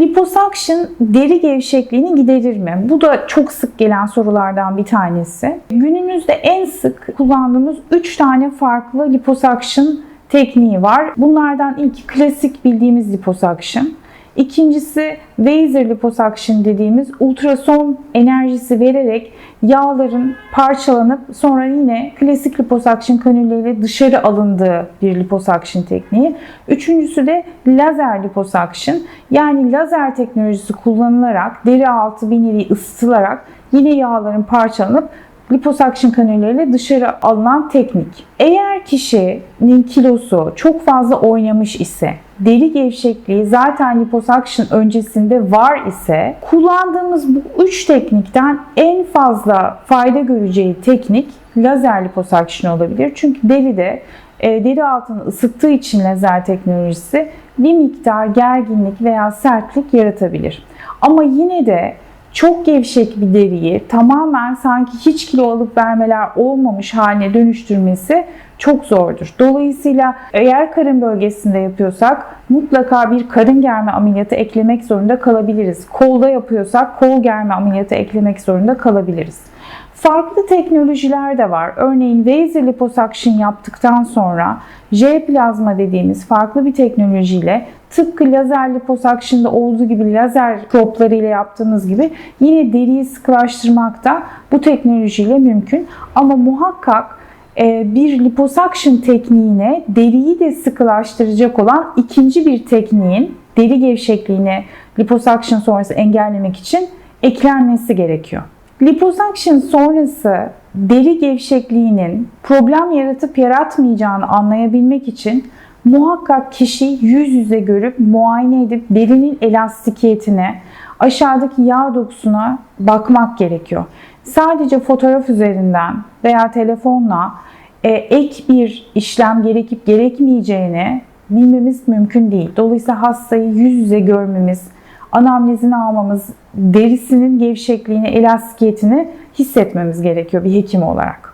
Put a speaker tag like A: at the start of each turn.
A: Liposuction deri gevşekliğini giderir mi? Bu da çok sık gelen sorulardan bir tanesi. Günümüzde en sık kullandığımız 3 tane farklı liposuction tekniği var. Bunlardan ilki klasik bildiğimiz liposuction. İkincisi laser liposuction dediğimiz ultrason enerjisi vererek yağların parçalanıp sonra yine klasik liposuction kanülleriyle dışarı alındığı bir liposuction tekniği. Üçüncüsü de lazer liposuction yani lazer teknolojisi kullanılarak deri altı bir nevi ısıtılarak yine yağların parçalanıp liposuction kanülleriyle dışarı alınan teknik. Eğer kişinin kilosu çok fazla oynamış ise, deri gevşekliği zaten liposuction öncesinde var ise kullandığımız bu üç teknikten en fazla fayda göreceği teknik lazer liposuction olabilir. Çünkü deride e, deri altını ısıttığı için lazer teknolojisi bir miktar gerginlik veya sertlik yaratabilir. Ama yine de çok gevşek bir deriyi tamamen sanki hiç kilo alıp vermeler olmamış haline dönüştürmesi çok zordur. Dolayısıyla eğer karın bölgesinde yapıyorsak mutlaka bir karın germe ameliyatı eklemek zorunda kalabiliriz. Kolda yapıyorsak kol germe ameliyatı eklemek zorunda kalabiliriz. Farklı teknolojiler de var. Örneğin laser liposuction yaptıktan sonra J plazma dediğimiz farklı bir teknolojiyle tıpkı lazer liposuction'da olduğu gibi lazer propları ile yaptığımız gibi yine deriyi sıkılaştırmak da bu teknolojiyle mümkün. Ama muhakkak e, bir liposuction tekniğine deriyi de sıkılaştıracak olan ikinci bir tekniğin deri gevşekliğini liposuction sonrası engellemek için eklenmesi gerekiyor. Liposuction sonrası deri gevşekliğinin problem yaratıp yaratmayacağını anlayabilmek için muhakkak kişi yüz yüze görüp muayene edip derinin elastikiyetine, aşağıdaki yağ dokusuna bakmak gerekiyor. Sadece fotoğraf üzerinden veya telefonla e, ek bir işlem gerekip gerekmeyeceğini bilmemiz mümkün değil. Dolayısıyla hastayı yüz yüze görmemiz, anamnezini almamız, derisinin gevşekliğini, elastikiyetini hissetmemiz gerekiyor bir hekim olarak.